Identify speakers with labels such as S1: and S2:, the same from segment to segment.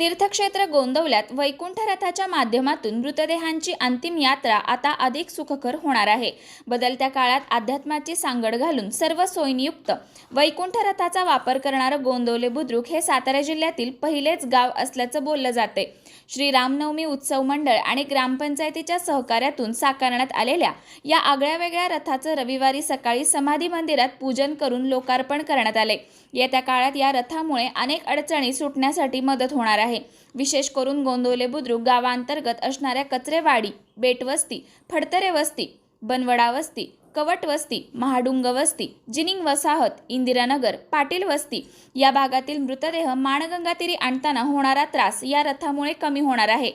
S1: तीर्थक्षेत्र गोंदवल्यात वैकुंठ रथाच्या माध्यमातून मृतदेहांची अंतिम यात्रा आता अधिक सुखकर होणार आहे. बदलत्या काळात अध्यात्माची सांगड घालून सर्व सोयींयुक्त वैकुंठ रथाचा वापर करणारं गोंदवले बुद्रुक हे सातारा जिल्ह्यातील पहिलेच गाव असल्याचं बोललं जाते श्री रामनवमी उत्सव मंडळ आणि ग्रामपंचायतीच्या सहकार्यातून साकारण्यात आलेल्या या आगळ्या वेगळ्या रथाचं रविवारी सकाळी समाधी मंदिरात पूजन करून लोकार्पण करण्यात आले येत्या काळात या रथामुळे अनेक अडचणी सुटण्यासाठी मदत होणार आहे. विशेष करून गोंदवले बुद्रुक गावांतर्गत असणाऱ्या कचरेवाडी बेटवस्ती फडतरे वस्ती बनवडा वस्ती कवट वस्ती महाडुंग वस्ती जिनिंग वसाहत इंदिरानगर पाटील वस्ती या भागातील मृतदेह माणगंगातीरी आणताना होणारा त्रास या रथामुळे कमी होणार आहे.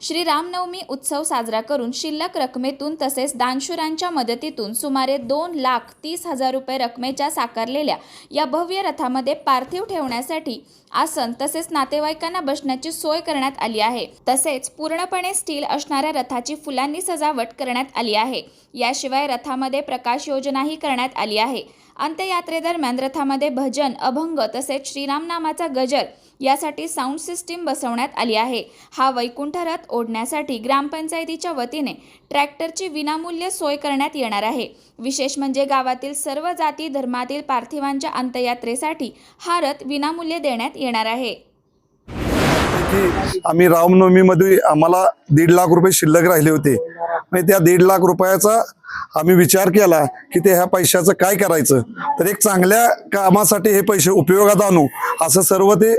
S1: श्री रामनवमी उत्सव साजरा करून शिल्लक रकमेतून तसेच दानशुरांच्या मदतीतून सुमारे दोन लाख तीस हजार रुपये रकमेच्या साकारलेल्या या भव्य रथामध्ये पार्थिव ठेवण्यासाठी आसन तसेच नातेवाईकांना बसण्याची सोय करण्यात आली आहे. तसेच पूर्णपणे स्टील असणाऱ्या रथाची फुलांनी सजावट करण्यात आली आहे. याशिवाय रथामध्ये प्रकाश योजनाही करण्यात आली आहे. अंत्ययात्रेदरम्यान रथामध्ये भजन अभंग तसेच श्रीराम नामाचा गजर यासाठी साऊंड सिस्टीम बसवण्यात आली आहे. हा वैकुंठ रथ ओढण्यासाठी ग्रामपंचायतीच्या वतीने ट्रॅक्टरची विनामूल्य सोय करण्यात येणार आहे. विशेष म्हणजे गावातील सर्व जाती धर्मातील पार्थिवांच्या अंत्ययात्रेसाठी हा रथ विनामूल्य देण्यात येणार आहे.
S2: आम्ही रामनवमीमध्ये आम्हाला दीड लाख रुपये शिल्लक राहिले होते. त्या दीड लाख रुपयाचा आम्ही विचार केला की ते ह्या पैशाचं काय करायचं? तर एक चांगल्या कामासाठी हे पैसे उपयोगात आणू असं सर्व ते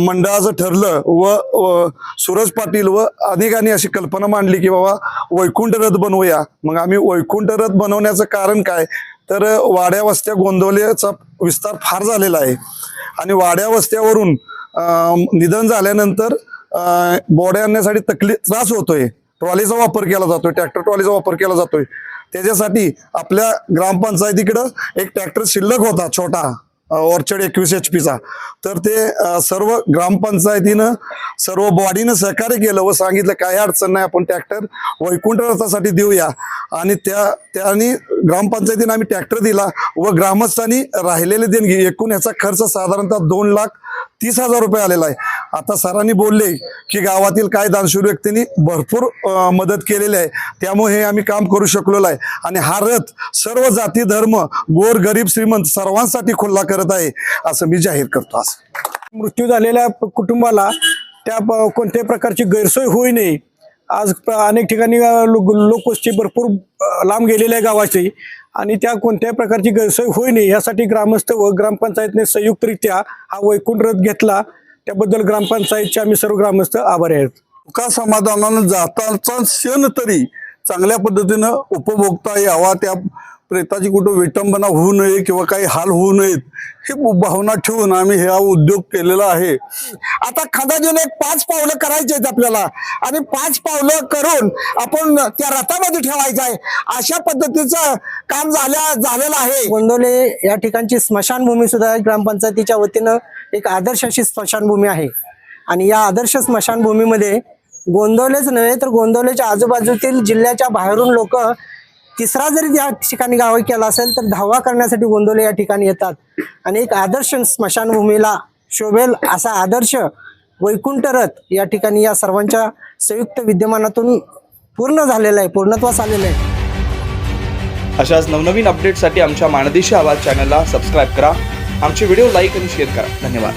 S2: मंडळाचं ठरलं व सूरज पाटील व अनेकांनी अशी कल्पना मांडली की बाबा वैकुंठ रथ बनवूया. मग आम्ही वैकुंठ रथ बनवण्याचं कारण काय? तर वाड्या वस्त्या गोंदवल्याचा विस्तार फार झालेला आहे. आणि वाड्या वस्त्यावरून निधन झाल्यानंतर अं, बॉड्या आणण्यासाठी तकलीफ त्रास होतोय. ट्रॉलीचा वापर केला जातोय ट्रॅक्टर ट्रॉलीचा वापर केला जातोय. त्याच्यासाठी आपल्या ग्रामपंचायतीकडं एक ट्रॅक्टर शिल्लक होता छोटा ऑर्चर्ड एकवीस एच पीचा तर ते सर्व ग्रामपंचायतीनं सर्व बॉडीनं सहकार्य केलं व सांगितलं काही अडचण नाही आपण ट्रॅक्टर वैकुंठ रथासाठी देऊया. आणि त्या त्याने ग्रामपंचायतीनं आम्ही ट्रॅक्टर दिला व ग्रामस्थांनी राहिलेले देणगी एकूण याचा खर्च साधारणतः दोन लाख तीस हजार रुपये आलेला आहे. आता सरांनी बोलले की गावातील काय दानशूर व्यक्तींनी भरपूर मदत केलेली आहे. त्यामुळे हे आम्ही काम करू शकलेलो आहे. आणि हा रथ सर्व जाती धर्म गोर गरीब श्रीमंत सर्वांसाठी खुल्ला करत आहे असं मी जाहीर करतो. आज
S3: मृत्यू झालेल्या कुटुंबाला त्या प- कोणत्याही प्रकारची गैरसोय होऊ नये. आज अनेक ठिकाणी लोकवस्ती भरपूर लांब गेलेल्या आहे गावाची. आणि त्या कोणत्याही प्रकारची गैरसोय होई नाही यासाठी ग्रामस्थ व ग्रामपंचायतने संयुक्तरित्या हा वैकुंठ रथ घेतला. त्याबद्दल ग्रामपंचायतचे आम्ही सर्व ग्रामस्थ आभारी आहेत.
S2: का समाधानानं जाताचा क्षण तरी चांगल्या पद्धतीनं उपभोगता यावा त्या प्रेताची कुठं विटंबना होऊ नये किंवा काही हाल होऊ नयेत ही भावना ठेवून आम्ही हा उद्योग केलेला आहे.
S4: आता खंदाजून एक पाच पावलं करायचे आहेत आपल्याला. आणि पाच पावलं करून आपण त्या रथामध्ये ठेवायचं आहे. अशा पद्धतीचं काम झाल्या झालेलं आहे.
S5: गोंदवले या ठिकाणची स्मशानभूमी सुद्धा ग्रामपंचायतीच्या वतीनं एक आदर्श अशी स्मशानभूमी आहे. आणि या आदर्श स्मशानभूमीमध्ये गोंदवलेच नव्हे तर गोंदवलेच्या आजूबाजूतील जिल्ह्याच्या बाहेरून लोक तिसरा जरी या ठिकाणी गाव केला असेल तर धावा करण्यासाठी गोंदवले या ठिकाणी येतात. आणि एक आदर्श स्मशानभूमीला शोभेल असा आदर्श वैकुंठरथ या ठिकाणी या सर्वांच्या संयुक्त विद्यमानातून पूर्ण झालेला आहे पूर्णत्वास आलेलं आहे.
S6: अशाच नवनवीन अपडेटसाठी आमच्या माणदेशी आवाज चॅनलला सबस्क्राईब करा. आमचे व्हिडिओ लाईक आणि शेअर करा. धन्यवाद.